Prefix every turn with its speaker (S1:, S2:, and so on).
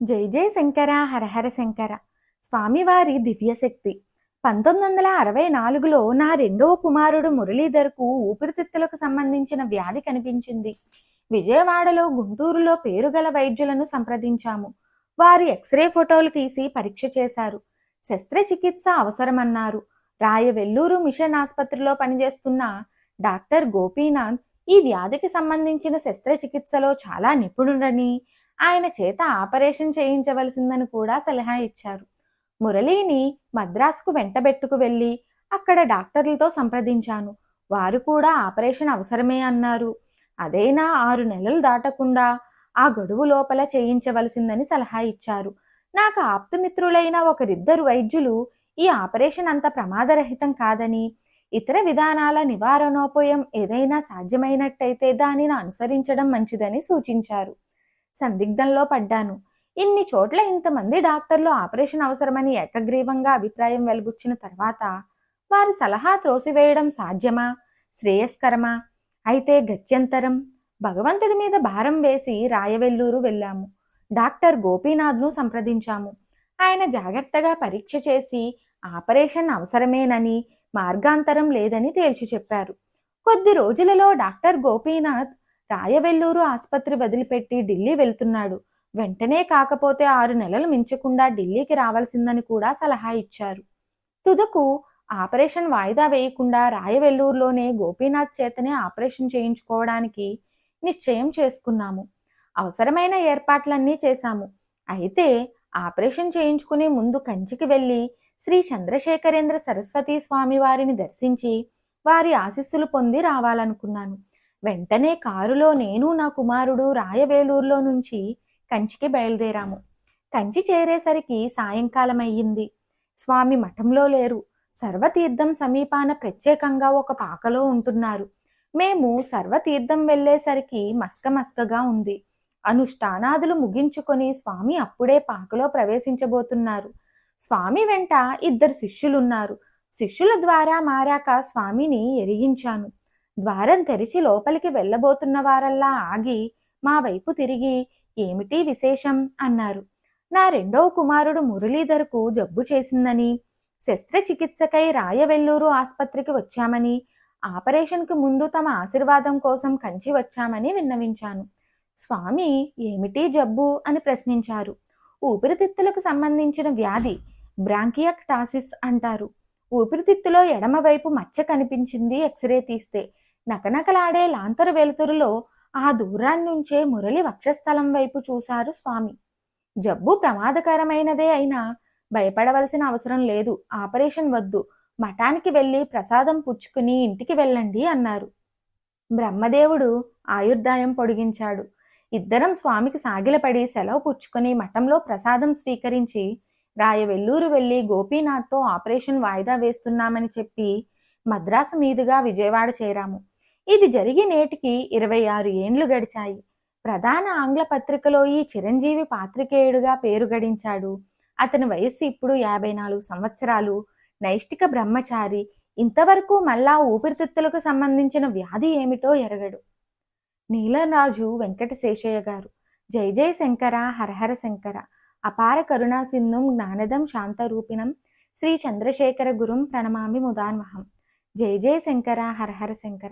S1: జై జై శంకర హరహర శంకర. స్వామివారి దివ్యశక్తి. పంతొమ్మిది వందల అరవై నాలుగులో నా రెండవ కుమారుడు మురళీధర్కు ఊపిరితిత్తులకు సంబంధించిన వ్యాధి కనిపించింది. విజయవాడలో గుంటూరులో పేరుగల వైద్యులను సంప్రదించాము. వారు ఎక్స్రే ఫోటోలు తీసి పరీక్ష చేశారు. శస్త్రచికిత్స అవసరమన్నారు. రాయవెల్లూరు మిషన్ ఆసుపత్రిలో పనిచేస్తున్న డాక్టర్ గోపీనాథ్ ఈ వ్యాధికి సంబంధించిన శస్త్రచికిత్సలో చాలా నిపుణుడని ఆయన చేత ఆపరేషన్ చేయించవలసిందని కూడా సలహా ఇచ్చారు. మురళీని మద్రాసుకు వెంటబెట్టుకు వెళ్ళి అక్కడ డాక్టర్లతో సంప్రదించాను. వారు కూడా ఆపరేషన్ అవసరమే అన్నారు. అదైనా ఆరు నెలలు దాటకుండా ఆ గడువు లోపల చేయించవలసిందని సలహా ఇచ్చారు. నాకు ఆప్తమిత్రులైన ఒకరిద్దరు వైద్యులు ఈ ఆపరేషన్ అంత ప్రమాదరహితం కాదని ఇతర విధానాల నివారణోపాయం ఏదైనా సాధ్యమైనట్టయితే దానిని అనుసరించడం మంచిదని సూచించారు. సందిగ్ధంలో పడ్డాను. ఇన్ని చోట్ల ఇంతమంది డాక్టర్లు ఆపరేషన్ అవసరమని ఏకగ్రీవంగా అభిప్రాయం వెలుగుచ్చిన తర్వాత వారి సలహా త్రోసివేయడం సాధ్యమా? శ్రేయస్కరమా? అయితే గత్యంతరం. భగవంతుడి మీద భారం వేసి రాయవెల్లూరు వెళ్ళాము. డాక్టర్ గోపీనాథ్ను సంప్రదించాము. ఆయన జాగ్రత్తగా పరీక్ష చేసి ఆపరేషన్ అవసరమేనని మార్గాంతరం లేదని తేల్చి చెప్పారు. కొద్ది రోజులలో డాక్టర్ గోపీనాథ్ రాయవెల్లూరు ఆసుపత్రి వదిలిపెట్టి ఢిల్లీ వెళ్తున్నాడు. వెంటనే కాకపోతే ఆరు నెలలు మించకుండా ఢిల్లీకి రావాల్సిందని కూడా సలహా ఇచ్చారు. తుదకు ఆపరేషన్ వాయిదా వేయకుండా రాయవెల్లూరులోనే గోపీనాథ్ చేతనే ఆపరేషన్ చేయించుకోవడానికి నిశ్చయం చేసుకున్నాము. అవసరమైన ఏర్పాట్లన్నీ చేశాము. అయితే ఆపరేషన్ చేయించుకునే ముందు కంచికి వెళ్ళి శ్రీ చంద్రశేఖరేంద్ర సరస్వతి స్వామి వారిని దర్శించి వారి ఆశీస్సులు పొంది రావాలనుకున్నాను. వెంటనే కారులో నేను నా కుమారుడు రాయవేలూరులో నుంచి కంచికి బయలుదేరాము. కంచి చేరేసరికి సాయంకాలం అయ్యింది స్వామి మఠంలో లేరు. సర్వతీర్థం సమీపాన ప్రత్యేకంగా ఒక పాకలో ఉంటున్నారు. మేము సర్వతీర్థం వెళ్ళేసరికి మస్క మస్కగా ఉంది. అనుష్ఠానాదులు ముగించుకొని స్వామి అప్పుడే పాకలో ప్రవేశించబోతున్నారు. స్వామి వెంట ఇద్దరు శిష్యులున్నారు. శిష్యుల ద్వారా మారాక స్వామిని ఎరిగించాను. ద్వారం తెరిచి లోపలికి వెళ్ళబోతున్న వారల్లా ఆగి మా వైపు తిరిగి ఏమిటి విశేషం? అన్నారు. నా రెండవ కుమారుడు మురళీధర్కు జబ్బు చేసిందని శస్త్రచికిత్సకై రాయవెల్లూరు ఆసుపత్రికి వచ్చామని ఆపరేషన్కు ముందు తమ ఆశీర్వాదం కోసం కంచి వచ్చామని విన్నవించాను. స్వామి ఏమిటి జబ్బు? అని ప్రశ్నించారు. ఊపిరితిత్తులకు సంబంధించిన వ్యాధి బ్రాంకియక్టాసిస్ అంటారు. ఊపిరితిత్తులో ఎడమవైపు మచ్చ కనిపించింది ఎక్స్రే తీస్తే నకనకలాడే లాంతరు వెలుతురులో ఆ దూరాన్నుంచే మురళి వక్షస్థలం వైపు చూశారు స్వామి. జబ్బు ప్రమాదకరమైనదే అయినా భయపడవలసిన అవసరం లేదు. ఆపరేషన్ వద్దు. మఠానికి వెళ్ళి ప్రసాదం పుచ్చుకుని ఇంటికి వెళ్ళండి అన్నారు. బ్రహ్మదేవుడు ఆయుర్దాయం పొడిగించాడు. ఇద్దరం స్వామికి సాగిలపడి సెలవు పుచ్చుకొని మఠంలో ప్రసాదం స్వీకరించి రాయవెల్లూరు వెళ్ళి గోపీనాథ్తో ఆపరేషన్ వాయిదా వేస్తున్నామని చెప్పి మద్రాసు మీదుగా విజయవాడ చేరాము. ఇది జరిగి నేటికి ఇరవై ఆరు ఏండ్లు గడిచాయి. ప్రధాన ఆంగ్ల పత్రికలో ఈ చిరంజీవి పాత్రికేయుడుగా పేరు గడించాడు. అతని వయస్సు ఇప్పుడు యాభై నాలుగు సంవత్సరాలు. నైష్టిక బ్రహ్మచారి ఇంతవరకు మళ్ళా ఊపిరితిత్తులకు సంబంధించిన వ్యాధి ఏమిటో ఎరగడు. నీలరాజు వెంకట శేషయ్య గారు. జై జై శంకర హరహర శంకర. అపార కరుణా సింధుం జ్ఞానదం శాంతరూపిణం శ్రీ చంద్రశేఖర గురుం ప్రణమామి ముదాన్వహం. జై జై శంకర హరహర శంకర.